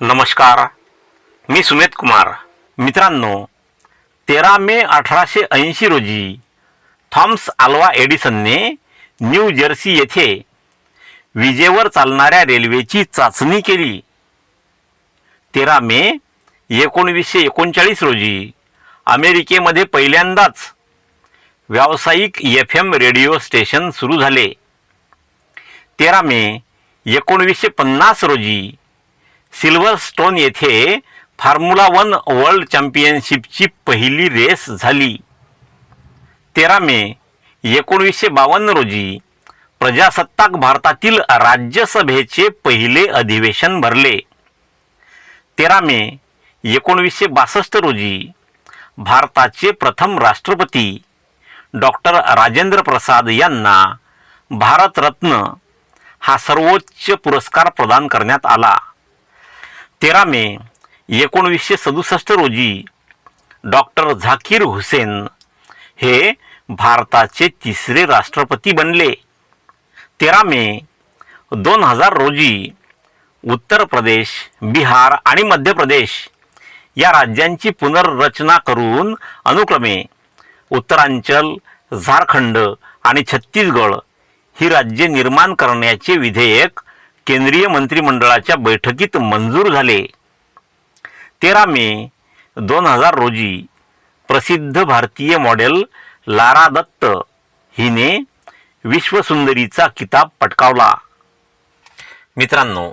नमस्कार. मी सुमेध कुमार. मित्रांनो तेरा मे अठराशे ऐंशी रोजी थॉम्स आल्वा एडिसनने न्यू जर्सी येथे विजेवर चालणाऱ्या रेल्वेची चाचणी केली. तेरा मे एकोणवीसशे एकोणचाळीस रोजी अमेरिकेमध्ये पहिल्यांदाच व्यावसायिक एफ एम रेडिओ स्टेशन सुरू झाले. तेरा मे एकोणवीसशे पन्नास रोजी सिल्वर स्टोन येथे फॉर्म्युला वन वर्ल्ड चॅम्पियनशिपची पहिली रेस झाली. तेरा मे एकोणवीसशे बावन्न रोजी प्रजासत्ताक भारतातील राज्यसभेचे पहिले अधिवेशन भरले. तेरा मे एकोणवीसशे बासष्ट रोजी भारताचे प्रथम राष्ट्रपती डॉक्टर राजेंद्र प्रसाद यांना भारतरत्न हा सर्वोच्च पुरस्कार प्रदान करण्यात आला. तेरा मे एकोणवीसशे सदुसष्ट रोजी डॉक्टर झाकीर हुसेन हे भारताचे तिसरे राष्ट्रपती बनले. तेरा मे दोन हजार रोजी उत्तर प्रदेश बिहार आणि मध्य प्रदेश या राज्यांची पुनर्रचना करून अनुक्रमे उत्तरांचल झारखंड आणि छत्तीसगड ही राज्ये निर्माण करण्याचे विधेयक केंद्रीय मंत्रिमंडळाच्या बैठकीत मंजूर झाले. तेरा मे दोन हजार रोजी प्रसिद्ध भारतीय मॉडेल लारा दत्त हिने विश्वसुंदरीचा किताब पटकावला. मित्रांनो